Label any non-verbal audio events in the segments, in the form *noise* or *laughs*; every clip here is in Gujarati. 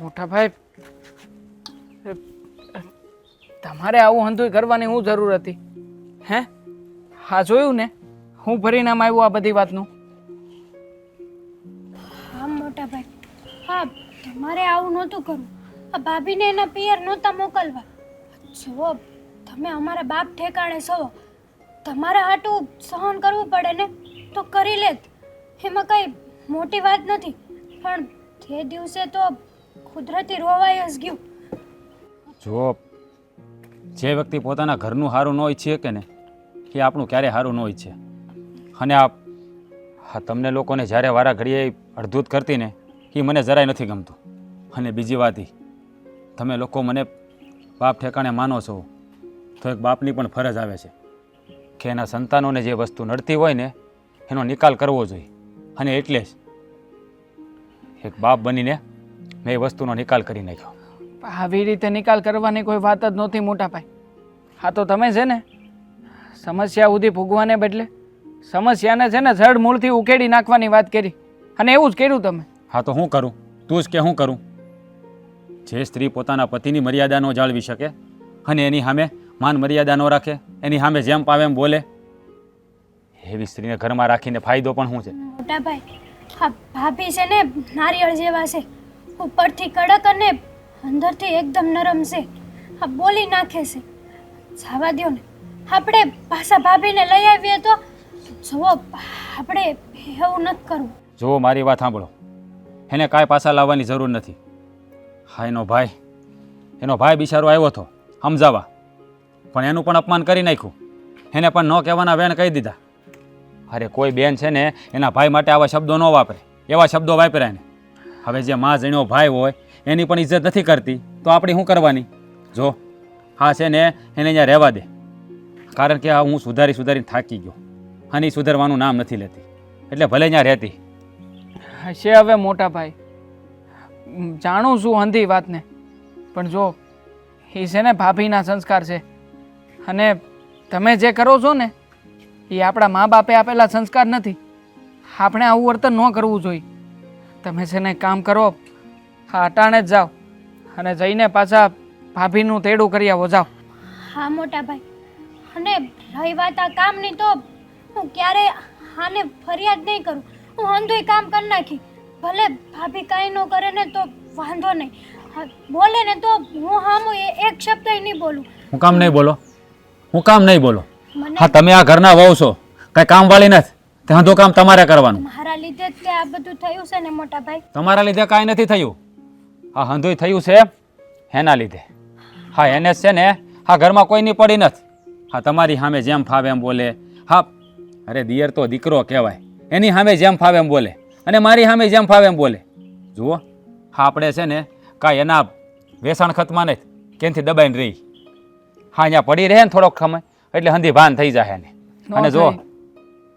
મોટા ભાઈ તમારે આવું હંધુય કરવાની હું જરૂર હતી. હે? હા, જોયું ને? હું પરિણામ આવ્યું આ બધી વાતનું? હા મોટા ભાઈ હા, તમારે આવું નહોતું કરવું. આ ભાભીને એના પિયર નહોતા મોકલવા. જુઓ, તમે અમારા બાપ ઠેકાણે છો. તમારા હાટું સહન કરવું પડે ને? તો કરી લેત. એમાં કંઈ મોટી વાત નથી. પણ તે દિવસે તો કુદરતી રોવાય જ જો જે વ્યક્તિ પોતાના ઘરનું સારું ન ઈચ્છે કે ને, એ આપણું ક્યારે સારું ન ઈચ્છે. અને આ હા તમને લોકોને જ્યારે વારા ઘડીએ અડધૂત કરતી ને, એ મને જરાય નથી ગમતું. અને બીજી વાત ઈ તમે લોકો મને બાપ ઠેકાણે માનો છો, તો એક બાપની પણ ફરજ આવે છે કે એના સંતાનોને જે વસ્તુ નડતી હોય ને, એનો નિકાલ કરવો જોઈએ. અને એટલે જ એક બાપ બનીને મેં એ વસ્તુનો નિકાલ કરી નાખ્યો. આવી રીતે નિકાલ કરવાની કોઈ વાત જ નહોતી મોટા ભાઈ. હા તો તમે છે ને સમસ્યા ઉધી ભોગવાને બદલે સમસ્યાને છે ને જડ મૂળથી ઉકેડી નાખવાની વાત કરી. અને એવું જ કર્યું તમે. હા તો હું કરું? તું જ કે હું કરું? જે સ્ત્રી પોતાના પતિની મર્યાદા ન જાળવી શકે અને એની સામે માન મર્યાદા ન રાખે એની સામે જેમ પાવે એમ બોલે એવી સ્ત્રીને ઘરમાં રાખીને ફાયદો પણ શું છે? મોટા ભાઈ હા ભાભી છે ને નારિયેળ જેવા છે. ઉપરથી કડક અને અંદરથી એકદમ નરમ છે. હા બોલી નાખે છે. જવા દો ને. આપણે પાછા ભાભીને લઈ આવીએ તો જુઓ, આપણે એવું નથી કરવું. જુઓ, મારી વાત સાંભળો. એને કાંઈ પાછા લાવવાની જરૂર નથી. હા એનો ભાઈ. એનો ભાઈ બિચારો આવ્યો હતો સમજાવવા પણ એનું પણ અપમાન કરી નાખ્યું. એને પણ ન કહેવાના બેન કહી દીધા. અરે, કોઈ બેન છે ને, એના ભાઈ માટે આવા શબ્દો ન વાપરે. એવા શબ્દો વાપર્યા ને હવે જે માં જણ્યો ભાઈ હોય, એની પણ ઇજ્જત નથી કરતી, તો આપણી શું કરવાની? જો, હા છે ને, એને અહીંયા રહેવા દે. કારણ કે આ હું સુધારી સુધારીને થાકી ગયો. અને સુધારવાનું નામ નથી લેતી. એટલે ભલે અહીંયા રહેતી. હશે હવે મોટા ભાઈ. જાણું છું અંધી વાતને. પણ જો, એ છે ને ભાભીના સંસ્કાર છે. અને તમે જે કરો છો ને, એ આપણા મા બાપે આપેલા સંસ્કાર નથી. આપણે આવું વર્તન ન કરવું જોઈએ. તમે છે ને કામ કરો હા અટાણે જ જાઓ અને જઈને પાછા ભાભીનું તેડું કરી આવો જાઓ. હા મોટા ભાઈ અને રહી વાત આ કામની તો હું ક્યારે આને ફરિયાદ નહીં કરું. હું અંધુય કામ કરી નાખી. ભલે ભાભી કાંઈ ન કરે ને તો વાંધો નહીં. બોલે ને તો હું હામું એ એક શબ્દ નહીં બોલું. હું કામ નહીં બોલો. હું કામ નહીં બોલો. હા તમે આ ઘરના વહુ છો. કાંઈ કામવાળી નથી. તે હંધો કામ તમારે કરવાનું. મારા લીધે જ તે આ બધું થયું છે ને મોટા ભાઈ. તમારા લીધે કાંઈ નથી થયું. આ હંધોય થયું છે એના લીધે. હા એને છે ને હા ઘરમાં કોઈની પડી નથી. હા તમારી સામે જેમ ફાવે એમ બોલે. હા અરે દિયર તો દીકરો કહેવાય. એની સામે જેમ ફાવે એમ બોલે. અને મારી સામે જેમ ફાવે એમ બોલે. જુઓ હા આપણે છે ને કાંઈ એના વેસાણ ખતમાં નથી. કેનથી દબાઈને રહી? હા અહીંયા પડી રહે ને થોડોક સમય એટલે હંધી ભાન થઈ જાય એને. અને જો થાય.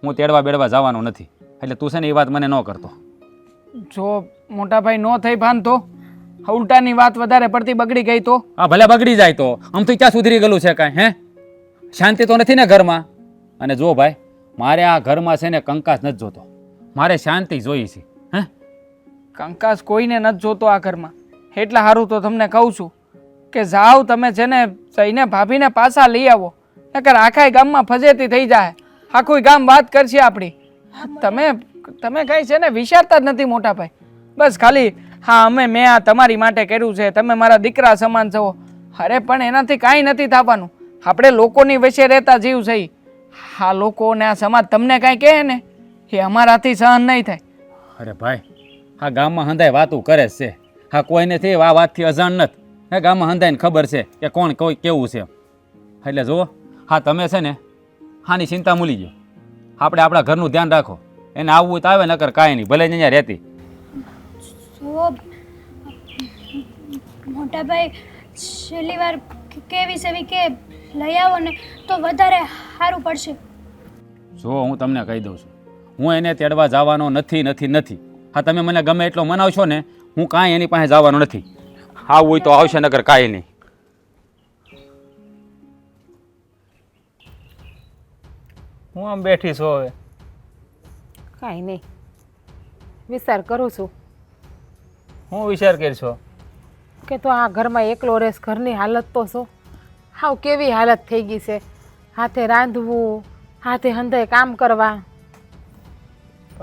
હું તેડવા બેડવા જવાનો નથી. એટલે તું છે ને એ વાત મને ન કરતો. જો મોટા ભાઈ ન થઈ ભાન તો ઉલટાની વાત વધારે પડતી બગડી ગઈ તો. આ ભલે બગડી જાય તો. આમ તો ક્યાં સુધરી ગયેલું છે કાંઈ હે? શાંતિ તો નથી ને ઘરમાં. અને જો ભાઈ મારે આ ઘરમાં છે ને કંકાસ નથી જોતો. મારે શાંતિ જોઈ છે હે? કંકાસ કોઈને નથી જોતો આ ઘરમાં. એટલા સારું તો તમને કહું છું કે જાઓ તમે છે ને જઈને ભાભીને પાછા લઈ આવો. નકર આખા ગામમાં ફજેતી થઈ જાય. આખું ગામ વાત કરશે આપણી. તમે તમે કઈ છે ને વિચારતા જ નથી મોટા ભાઈ. બસ ખાલી, હા, અમે, મેં આ તમારી માટે કર્યું છે, તમે મારા દીકરા સમાન છો. અરે, પણ એનાથી કાંઈ નથી થવાનું. આપણે લોકોની વચ્ચે રહેતા જીવ છે હા, લોકો ને આ સમાજ તમને કાંઈ કહે ને, એ અમારાથી સહન નહીં થાય. અરે ભાઈ, આ ગામમાં હંધાય વાતું કરે છે. હા, કોઈને થઈ આ વાતથી અજાણ નથી. હે, ગામમાં હંધાઈને ખબર છે કે કોણ કોઈ કેવું છે. એટલે જુઓ, હા, તમે છે ને હાની ચિંતા મૂલી ગયો. આપણે આપણા ઘરનું ધ્યાન રાખો. એને આવવું હોય તો આવે નકર કાંઈ નહીં ભલે અહીંયા રહેતી. મોટાભાઈ મોટા ભાઈ છેલ્લી વાર કેવી સેવી કે લઈ આવો ને તો વધારે સારું પડશે. જો હું તમને કહી દઉં છું. હું એને તેડવા જવાનો નથી નથી નથી. હા તમે મને ગમે એટલો મનાવશો ને હું કાંઈ એની પાસે જવાનો નથી. આવું હોય તો આવશે નકર કાંઈ નહીં. હું આમ બેઠી છું હવે. કાંઈ નહીં. વિચાર કરું છું. હું વિચાર કરી છો કે તો આ ઘરમાં એકલો રેસ ઘરની હાલત તો શું? હાવ કેવી હાલત થઈ ગઈ છે? હાથે રાંધવું હાથે હંધાય કામ કરવા.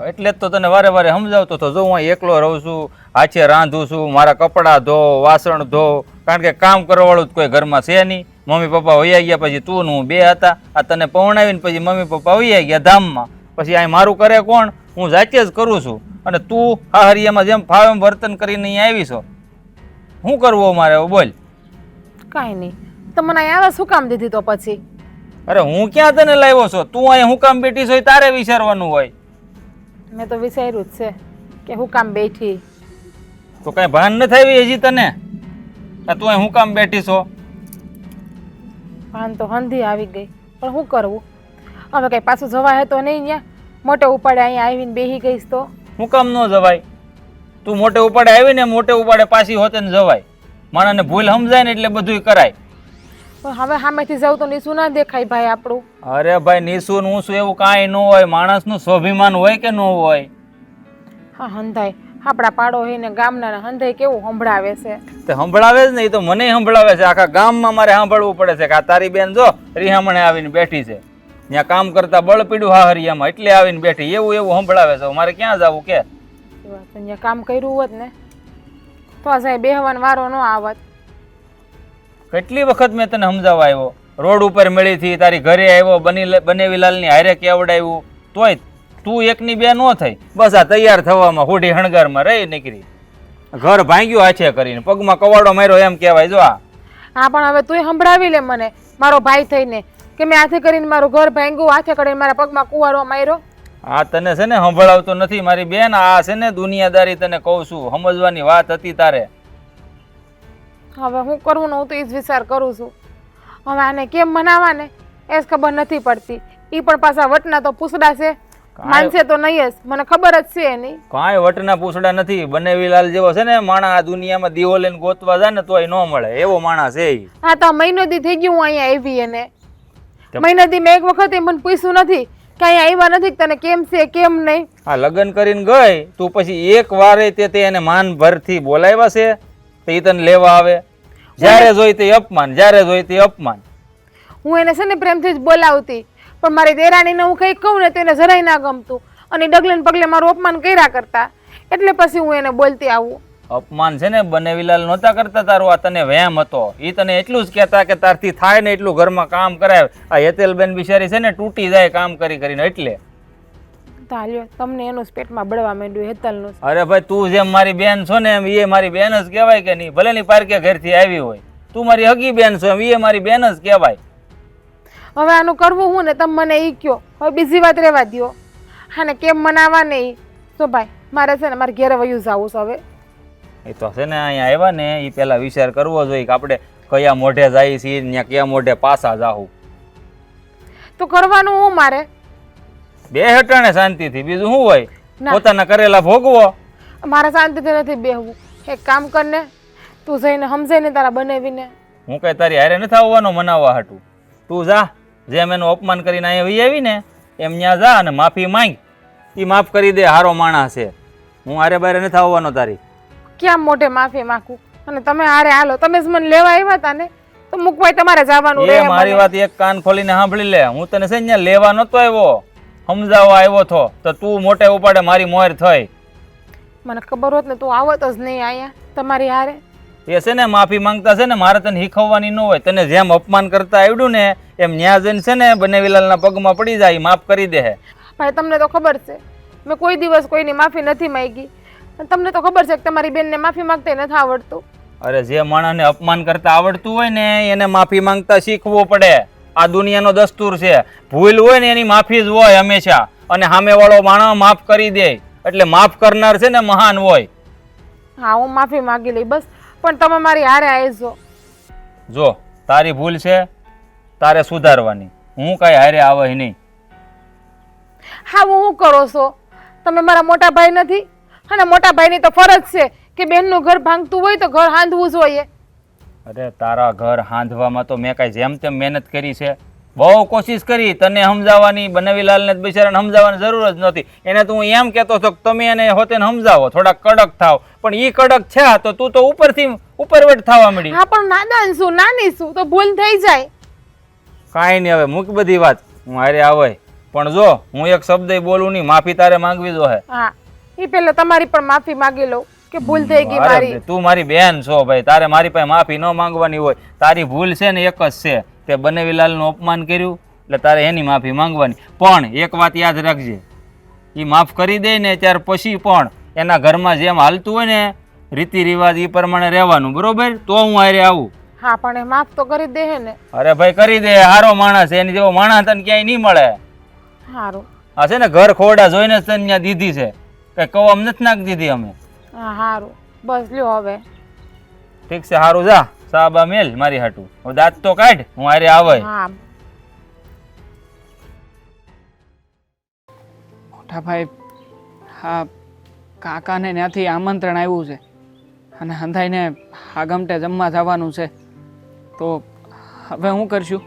એટલે જ તો તને વારે વારે સમજાવતો હતો જો હું એકલો રહું છું હાથે રાંધું છું મારા કપડાં ધો વાસણ ધો કારણ કે કામ કરવાવાળું જ કોઈ ઘરમાં છે નહીં. મમ્મી પપ્પા વૈયા ગયા પછી તું ને હું બે હતા. આ તને પવણાવીને પછી મમ્મી પપ્પા વૈયા ગયા ધામમાં. પછી અહીં મારું કરે કોણ? હું જાતે જ કરું છું. અને તું આ હરિયામાં જેમ ફાવે એમ વર્તન કરીને અહીંયા આવી છો. શું કરવું મારે બોલ. કાંઈ નહીં. તો મને અહીંયા આવે શું કામ દીધી તો પછી? અરે હું ક્યાં તને લાવ્યો છો? તું અહીંયા હું કામ બેઠી છો તારે વિચારવાનું હોય. મેં તો વિચાર્યું જ છે કે હું કામ બેઠી. તો કઈ ભાન ન થાય હજી તને? આ તું અહીં હું કામ બેઠી છો? ભાન તો હંધી આવી ગઈ. પણ શું કરવું? હવે કંઈ પાછું જવાય તો નહીં ત્યાં મોટે ઉપાડે અહીંયા આવીને બેહી ગઈશ તો. હું કામ ન જવાય? તું મોટે ઉપાડે આવી ને મોટે ઉપાડે પાછી હોતે ને જવાય. માણસને ભૂલ સમજાય ને એટલે બધુંય કરાય. પણ હવે સામેથી જાઉં તો નીસું ના દેખાય ભાઈ આપણું. અરે ભાઈ નીસું ને ઊંસું એવું કાંઈ ન હોય. માણસનું સ્વાભિમાન હોય કે ન હોય? હા હંધાય. આપણા પાડોહીને ને ગામના હંધે કેવું સંભળાવે છે? તે સંભળાવે જ ને એ તો મને સંભળાવે છે. આખા ગામમાં મારે સાંભળવું પડે છે કે આ તારી બેન જો રિહામણે આવીને બેઠી છે. ત્યાં કામ કરતા બળ પીડ્યું હા હરિયામાં એટલે આવીને બેઠી. એવું એવું સંભળાવે છે. મારે ક્યાં જવું કે? અહીંયા કામ કર્યું હોત ને તો આ સાહેબ બેહવાનો વારો ન આવત. કેટલી વખત મેં તને સમજાવવા આવ્યો? રોડ ઉપર મળી હતી તારી ઘરે આવ્યો બની બનેવીલાલની હારે કેવડાવ્યું? તોય તું એકની બે ન થઈ. બસ આ તૈયાર થવામાં હોઢી હણગારમાં રહી નીકળી. ઘર ભાંગ્યું આછે કરીને. પગમાં કવાડો માર્યો એમ કહેવાય જો આ. હા પણ હવે તુંય સંભળાવી લે મને. મારો ભાઈ થઈને. કે મેં આથી કરીને મારું ઘર ભાંગ્યું હાથે કરીને મારા પગમાં કુવાડો માર્યો. આ તને છે ને સંભળાવતો નથી મારી બેન. આ છે ને દુનિયાદારી તને કહું છું. સમજવાની વાત હતી તારે. હવે હું કરવું ને હું તો એ જ વિચાર કરું છું. હવે આને કેમ મનાવાને? એ જ ખબર નથી પડતી. એ પણ પાછા વટના તો પૂછડા છે માનશે તો નહીં જ. મને ખબર જ છે એની. કાંઈ વટના પૂછડા નથી. બનેવીલાલ જેવો છે ને માણા આ દુનિયામાં દીવો લઈને ગોતવા જાય ને તોય ન મળે. એવો માણસ છે ઈ. હા તો મહિનો દી થઈ ગયું હું અહીંયા આવી એને? મહિના દી મેં એક વખત મને પૂછ્યું નથી કે અહીંયા આવ્યા નથી કે તને કેમ છે કેમ નહીં. આ લગ્ન કરીને ગઈ તું પછી એક વારે તે તે એને માન ભરથી બોલાવ્યા છે? તો ઈ તને લેવા આવે? જ્યારે જોઈ તે અપમાન જ્યારે જોઈ તે અપમાન. હું એને છે ને પ્રેમથી જ બોલાવતી. પણ મારી દેરાણીને હું કંઈક કહું ને તેને જરાય ના ગમતું. અને ડગલે ને પગલે મારું અપમાન કર્યા કરતા. એટલે પછી હું એને બોલતી આવું. અપમાન છે ને બનેવીલાલ નહોતા કરતા તારું આ તને વહેમ હતો. એ તને એટલું જ કહેતા કે તારથી થાય ને એટલું ઘરમાં કામ કરાય. આ હેતેલબેન બિચારી છે ને તૂટી જાય કામ કરી કરીને એટલે. તાલ્યો તમને એનું જ પેટમાં બળવા માંડ્યું હેતલનું અરે ભાઈ તું જેમ મારી બેન છો ને એમ એ મારી બેન જ કહેવાય કે નહીં? ભલે ની પારકે ઘરથી આવી હોય. તું મારી હગી બેન છો એમ એ મારી બેન જ કહેવાય. હવે આનું કરવું હું ને તમે મને એ કહો. હવે બીજી વાત રહેવા દ્યો. ને કેમ મનાવા ને તો ભાઈ મારે છે ને મારે ઘેરે વયું જવું છે હવે. એ તો છે ને અહીંયા આવ્યા ને એ પહેલાં વિચાર કરવો જોઈએ કે આપણે કયા મોઢે જઈએ છીએ ને કયા મોઢે પાછા જાવું તો કરવાનું હું મારે? બે હટાણે શાંતિથી બીજું શું હોય. પોતાના કરેલા ભોગવો. મારે શાંતિથી નથી બેહવું. એક કામ કરને તું જઈને સમજાઈને તારા બનાવીને. હું કઈ તારી હારે નથી આવવાનો મનાવવા હાટું. તું જા. જેમ એનું અપમાન કરીને અહીંયા વહી આવીને એમ ત્યાં જા અને માફી માંગ. એ માફ કરી દે હારો માણસ છે. હું હારે બારે નથી આવવાનો તારી. ક્યાં મોઢે માફી માગું? અને તમે હારે હાલો તમે જ મને લેવા આવ્યા હતા ને? તો મૂકવાય તમારે જવાનું રહે મારી વાત એક કાન ખોલીને સાંભળી લે. હું તને છે ને લેવા નતો આવ્યો. સમજાવવા આવ્યો થો તો તું મોટે ઉપાડે મારી મોર થઈ. મને ખબર હોત ને તું આવત જ નહીં અહીંયા તમારી હારે. એ છે ને માફી માંગતા છે ને મારે તને શીખવવાની ન હોય તને જેમ અપમાન કરતા આવડ્યું ને એમ ન્યા જઈને છે ને બનેવીલાલના પગમાં પડી જાય માફ કરી દે ભાઈ તમને તો ખબર છે. મેં કોઈ દિવસ કોઈની માફી નથી માંગી. તમને તો ખબર છે કે તમારી બેનને માફી માંગતા નથી આવડતું. અરે જે માણસને અપમાન કરતા આવડતું હોય ને એને માફી માંગતા શીખવું પડે. આ દુનિયાનો દસ્તુર છે. ભૂલ હોય ને એની માફી જ હોય હંમેશા. અને સામેવાળો માણસ માફ કરી દે. એટલે માફ કરનાર છે ને મહાન હોય. હા હું માફી માંગી લઈ બસ. પણ તમે મારી હારે આવજો જો તારી ભૂલ છે તારે સુધારવાની. હું કાંઈ હારે આવે નહીં. હા હું શું કરો છો? તમે મારા મોટા ભાઈ નથી? અને મોટા ભાઈની તો ફરજ છે કે બેનનું ઘર ભાંગતું હોય તો ઘર હાંધવું જોઈએ. અરે તારા ઘર હાંધવામાં તો મેં કાંઈ જેમ તેમ મહેનત કરી છે. બહુ કોશિશ કરી તને સમજાવવાની બનાવીલાલને બિચારાને સમજાવવાની જરૂર જ નથી એને તો હું એમ કહેતો હતો કે તમે એને હોતે સમજાવો થોડા કડક થાવ. પણ ઈ કડક છે તો તું તો ઉપરથી ઉપરવટ થવા મળી હા પણ નાદાન શું નાની શું? તો ભૂલ થઈ જાય. કાંઈ નહીં હવે મૂક બધી વાત. હું હારે આવે પણ જો હું એક શબ્દ બોલું નહીં માફી તારે માંગવી જો હે. હા એ પેલા તમારી પણ માફી માંગી લઉં કે ભૂલ થઈ ગઈ મારી. તું મારી બેન છો ભાઈ તારે મારી પાસે માફી ન માંગવાની હોય. તારી ભૂલ છે ને એક જ છે. તે બનેવીલાલનું અપમાન કર્યું? એટલે તારે એની માફી માંગવાની. પણ એક વાત યાદ રાખજે. એ માફ કરી દે ને ત્યાર પછી પણ એના ઘરમાં જેમ હાલતું હોય ને રીતિ રિવાજ એ પ્રમાણે રહેવાનું બરોબર? તો હું હારે આવું. હા પણ એ માફ તો કરી દે ને. અરે ભાઈ કરી દે. હારો માણસ. એની જેવો માણસ તને ક્યાંય નહીં મળે. સારું આ છે ને ઘર ખોડા જોઈને જ તને ત્યાં દીધી છે. કઈ કવમ નથી નાખી દીધી અમે. હા સારું બસ લ્યો હવે. ઠીક છે સારું જા. સાબા મેલ મારી હાટું. હવે દાંત તો કાઢ હું હારે આવે હા. મોટા ભાઈ હા કાકાને ત્યાંથી આમંત્રણ આવ્યું છે. અને હંધાઈને હાગમટે જમવા જવાનું છે. તો હવે હું કરશું?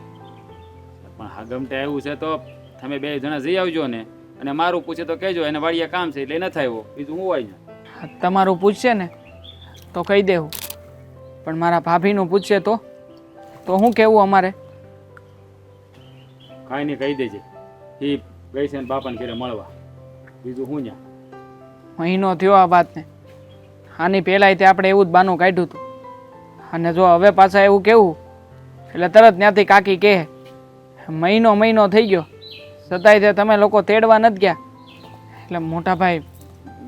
પણ હાગમટે આવ્યું છે તો તમે બે જણા જઈ આવજો ને. અને મારું પૂછે તો કહેજો એને વાડીએ કામ છે એટલે ન થાય બીજું હું હોય ને? તમારું પૂછશે ને તો કહી દેવું. પણ મારા ભાભીનું પૂછશે તો? તો હું કેવું અમારે? કાંઈ નહીં કહી દેજે. એ ગઈ છે બાપાને ઘરે મળવા. બીજું હું ન્યા? મહિનો થયો આ વાતને. આની પહેલાંય તે આપણે એવું જ બાનું કાઢ્યું હતું. અને જો હવે પાછા એવું કેવું એટલે તરત ત્યાંથી કાકી કહે મહિનો મહિનો થઈ ગયો. છતાંય તે તમે લોકો તેડવા નથી ગયા. એટલે મોટા ભાઈ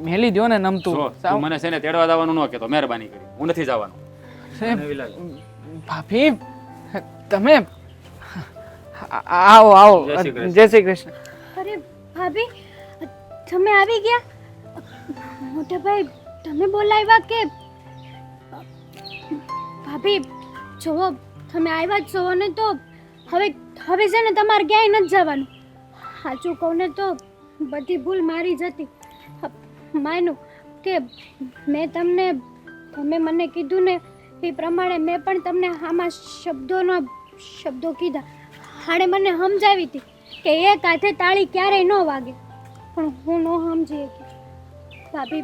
મેલી દો ને નમતું. મને છે ને તેડવા જવાનું ન કહેતો મહેરબાની કરી. હું નથી જવાનું. ભાભી તમે આવો આવો જય શ્રી કૃષ્ણ. અરે ભાભી તમે આવી ગયા? મોટા ભાઈ તમે બોલાવ્યા કે? ભાભી જુઓ તમે આવ્યા જ છો ને તો હવે હવે છે ને તમારે ક્યાંય નથી જવાનું. સાચું કહું ને તો બધી ભૂલ મારી જ હતી. માનું કે મેં તમને તમે મને કીધું ને એ પ્રમાણે મેં પણ તમને આમાં શબ્દોના શબ્દો કીધા. હાણે મને સમજાવી હતી કે એક હાથે તાળી ક્યારેય ન વાગે. પણ હું ન સમજી શકી. ભાભી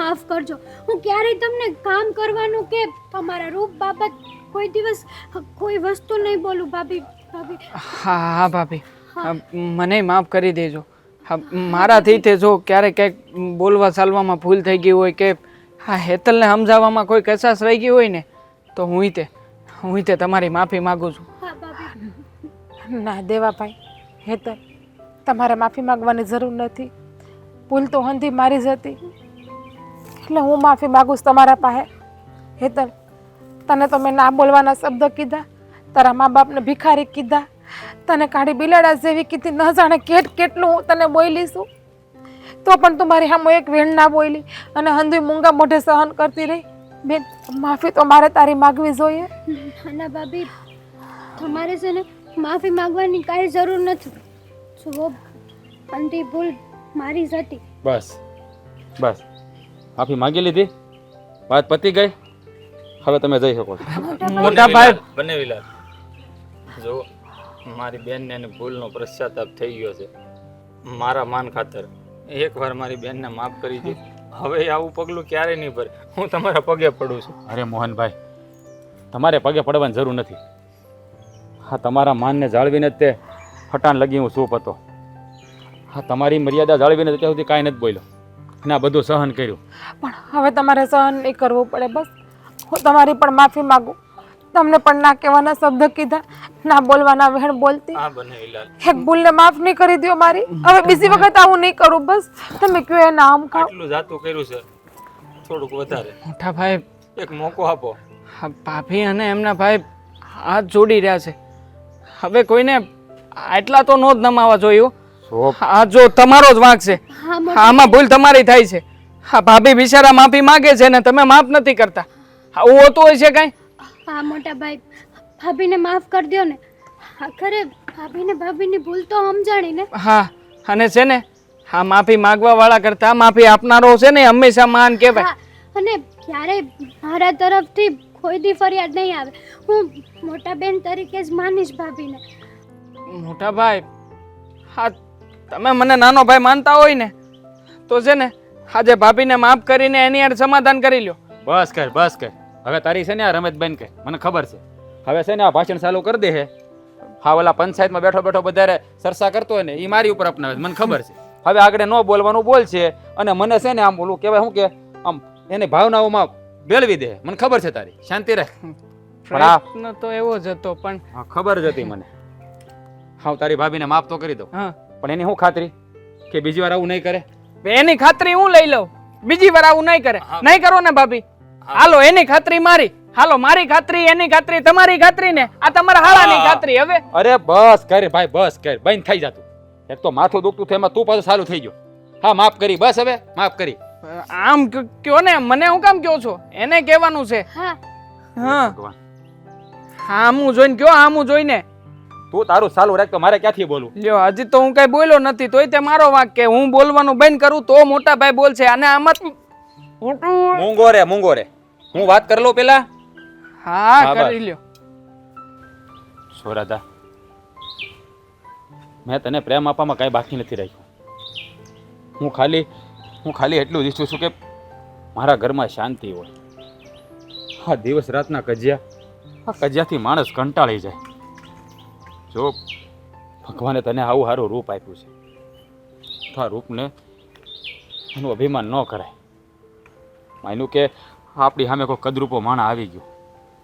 માફ કરજો. હું ક્યારેય તમને કામ કરવાનું કે તમારા રૂપ બાબત કોઈ દિવસ કોઈ વસ્તુ નહીં બોલું ભાભી ભાભી. હા હા ભાભી. મને માફ કરી દેજો. મારાથી તે જો ક્યારેક કંઈક બોલવા ચાલવામાં ભૂલ થઈ ગઈ હોય કે હા હેતલને સમજાવવામાં કોઈ કસાશ રહી ગઈ હોય ને તો હું તે હું તે તમારી માફી માગું છું. ના દેવાભાઈ હેતલ તમારે માફી માગવાની જરૂર નથી. ભૂલ તો હંધી મારી જ હતી. એટલે હું માફી માગું છું તમારા પાસે. હેતલ તને તો મેં ના બોલવાના શબ્દ કીધા તારા મા બાપને ભિખારી કીધા તને કાઢી બિલાડા જેવી કીધી ન જાણે કેટ કેટલું હું તને બોલી છું. તો પણ તું મારી સામે એક વેણ ના બોલી અને હંધી મૂંગા મોઢે સહન કરતી રહી. બેન માફી તો મારે તારી માગવી જોઈએ. ના ભાભી તમારે છે ને માફી માગવાની કાંઈ જરૂર નથી. જુઓ અંતિ ભૂલ મારી જ હતી. બસ બસ. માફી માગી લીધી. વાત પતી ગઈ. હવે તમે જઈ શકો છો. મોટા ભાઈ. બનેવીલાલ જો મારી બેનને એની ભૂલનો પશ્ચાતાપ થઈ ગયો છે. મારા માન ખાતર. એકવાર મારી બેનને માફ કરી દે. હવે આવું પગલું ક્યારે નહીં ભરે. હું તમારા પગે પડું છું. અરે મોહનભાઈ તમારે પગે પડવાની જરૂર નથી. હા તમારા માનને જાળવીને જ તે ફટાણ લગી હું ચૂપ હતો. હા તમારી મર્યાદા જાળવીને ત્યાં સુધી કાંઈ નથી બોલ્યો. અને આ બધું સહન કર્યું. પણ હવે તમારે સહન નહીં કરવું પડે બસ. હું તમારી પણ માફી માગું. તમને પણ ના કહેવાના શબ્દ કીધા ના બોલવાના વહેણ બોલતી. હા બનેવીલાલ એક ભૂલને માફ નહીં કરી દો મારી. હવે બીજી વખત આવું નહીં કરું બસ. તમે કયો એ નામ ખાઓ આટલું જાતું કર્યું છે. થોડુંક વધારે. મોટા ભાઈ એક મોકો આપો. હા ભાભી અને એમના ભાઈ હાથ જોડી રહ્યા છે. હવે કોઈને આટલા તો નો જ નમાવા જોયું આ જો તમારો જ વાંક છે. હા આમાં ભૂલ તમારી થાય છે. હા ભાભી બિચારા માફી માગે છે ને તમે માફ નથી કરતા. આવું હોતું હોય છે કાંઈ? હા મોટા ભાઈ ભાભીને માફ કરી દો ને. આખરે ભાભીને ભાભીની ભૂલ તો સમજાણી ને. હા અને છે ને હા માફી માગવા વાળા કરતા માફી આપનારો છે ને હંમેશા માન કહેવાય. અને ક્યારેય મારા તરફથી કોઈ દી ફરિયાદ નહીં આવે. હું મોટા બેન તરીકે જ માનીશ ભાભીને. મોટા ભાઈ હા તમે મને નાનો ભાઈ માનતા હોય ને તો છે ને આજે ભાભીને માફ કરીને એની યાર સમાધાન કરી લ્યો. બસ કર બસ કર. હવે તારી છે ને આ રમત બેન કે મને ખબર છે. હવે છે ને આ ભાષણ ચાલુ કરી દે હે. હા ઓલા પંચાયતમાં બેઠો બેઠો બધારે સરસા કરતો હોય ને એ મારી ઉપર અપનાવે મને ખબર છે. હવે આગળ ન બોલવાનું બોલ છે અને મને છે ને આમ ઓલું કહેવાય શું કે આમ એની ભાવનાઓમાં બેલવી દે મને ખબર છે તારી. શાંતિ રાખ. પ્રયત્ન તો એવો જ હતો પણ ખબર જ હતી મને. હા તારી ભાભીને માફ તો કરી દઉં. હા. પણ એની શું ખાતરી? કે બીજી વાર આવું નહીં કરે? એની ખાતરી હું લઈ લઉં. બીજી વાર આવું નહીં કરે. નહીં કરો ને ભાભી. હાલો એની ખાતરી મારી. હાલો મારી ખાતરી એની ખાતરી તમારી ખાતરી ને આ તમારા હાળાની ખાતરી હવે. અરે બસ કર ભાઈ બસ કર. બંધ થઈ જાતું એક તો માથું દુખતું થયું એમાં તું પાછું સારું થઈ ગયો. હા માફ કરી બસ હવે માફ કરી. આમ કયો ને? મને હું કામ કયો છો? એને કહેવાનું છે. હા. હા. ભગવાન. હા હું જોઈને કયો હા હું જોઈને. તું તારું સારું રાખ તો મારે ક્યાંથી બોલું લ્યો હજી તો હું કઈ બોલ્યો નથી તોય તે મારો વાંક કે હું બોલવાનું બંધ કરું તો મોટા ભાઈ બોલશે. અને આમાં મૂંગો રે મૂંગો રે. હું વાત કરી લઉં પેલા? હા કરી લ્યો. સોરાદા મેં તને પ્રેમ આપવામાં કાંઈ બાકી નથી રાખ્યું. હું ખાલી હું ખાલી એટલું જ ઈચ્છું છું કે મારા ઘરમાં શાંતિ હોય. આ દિવસ રાતના કજિયા આ કજિયાથી માણસ કંટાળી જાય. જો ભગવાને તને આવું સારું રૂપ આપ્યું છે તો આ રૂપને એનું અભિમાન ન કરાય. માન્યું કે આપણી સામે કોઈ કદરૂપો માણા આવી ગયો.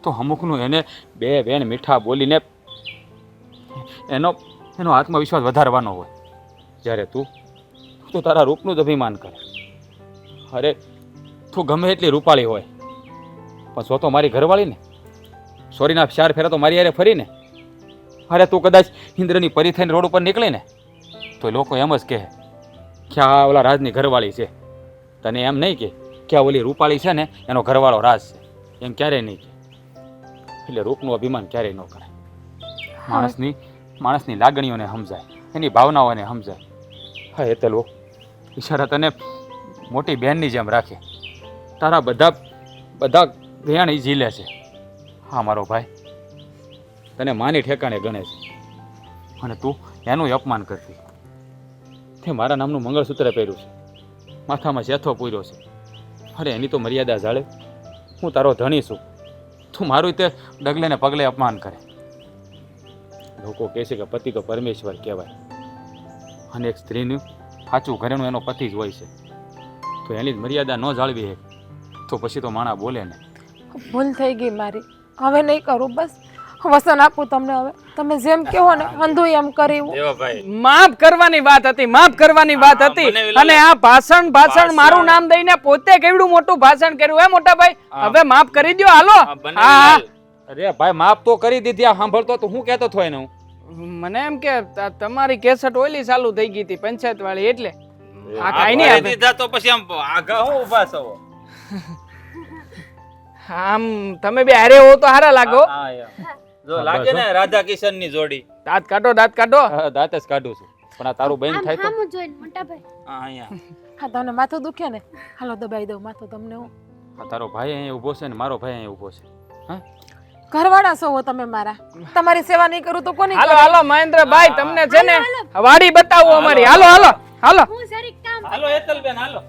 તો અમુકનું એને બે બેન મીઠા બોલીને એનો એનો આત્મવિશ્વાસ વધારવાનો હોય. જ્યારે તું તું તારા રૂપનું જ અભિમાન કરે. અરે, તું ગમે એટલી રૂપાળી હોય. પણ સો તો મારી ઘરવાળી ને સોરીના ચાર ફેરા તો મારી યારે ફરીને. અરે, તું કદાચ ઇન્દ્રની પરી થઈને રોડ ઉપર નીકળે ને તો લોકો એમ જ કહે કે આ ઓલા રાજની ઘરવાળી છે. તને એમ નહીં કે કે ઓલી રૂપાળી છે ને એનો ઘરવાળો રાજ છે. એમ ક્યારેય નહીં એટલે રૂપનું અભિમાન ક્યારેય ન કરે માણસની માણસની લાગણીઓને સમજાય એની ભાવનાઓને સમજાય. હા એ તલવો ઈશારા તને મોટી બહેનની જેમ રાખે. તારા બધા બધા ધ્યાન એ ઝીલે છે. હા મારો ભાઈ. તને માની ઠેકાણે ગણે છે. અને તું એનું અપમાન કરતી. તે મારા નામનું મંગળસૂત્ર પહેર્યું છે. માથામાં જેથો પૂર્યો છે. અરે, એની તો મર્યાદા જાળે. હું તારો ધણી છું. તું મારું તે ડગલે ને પગલે અપમાન કરે. લોકો કહે છે કે પતિ તો પરમેશ્વર કહેવાય. અને એક સ્ત્રીનું સાચું ઘરેણું એનો પતિ જ હોય છે. તો એની જ મર્યાદા ન જાળવી હે. તો પછી તો માણા બોલે ને. ભૂલ થઈ ગઈ મારી. હવે નહીં કરું, બસ. વસન આપું તમને હવે. તમે જેમ કહો ને અંધું એમ કરી માફ કરવાની વાત હતી માફ કરવાની વાત હતી. અને આ ભાષણ ભાષણ મારું નામ દઈને પોતે કેવડું મોટું ભાષણ કર્યું હે મોટા ભાઈ? હવે માફ કરી દ્યો હાલો. હા અરે ભાઈ માફ તો કરી દીધી આ સાંભળતો તો હું કહેતો હતો એને હું. મને એમ કે તમારી કેસેટ ઓલી ચાલુ થઈ ગઈ હતી પંચાયત વાળી એટલે આ કાઈ નહીં દીધા તો પછી આમ આગા હું ઊભા છો. આમ તમે બે હારે હો તો હારા લાગો. જો લાગે ને રાધા કિશનની જોડી. દાંત કાઢો દાંત કાઢો. દાંત જ કાઢું છું. પણ આ તારું બેન થાય તો? આમ જોઈને મોટા ભાઈ. હા, અહીંયા. *laughs* હા તમને માથું દુખે ને? હાલો દબાઈ દઉં માથું તમને હું. આ તારો ભાઈ અહીંયા ઊભો છે ને મારો ભાઈ અહીંયા ઊભો છે. હા? ઘરવાળા છો તમે મારા. તમારી સેવા નહીં કરું તો કોની હાલો કરું? હાલો મહેન્દ્રભાઈ તમને છે ને વાડી બતાવો અમારી. હાલો હાલો હાલો. હું જરીક કામ હાલો હેતલબેન હાલો.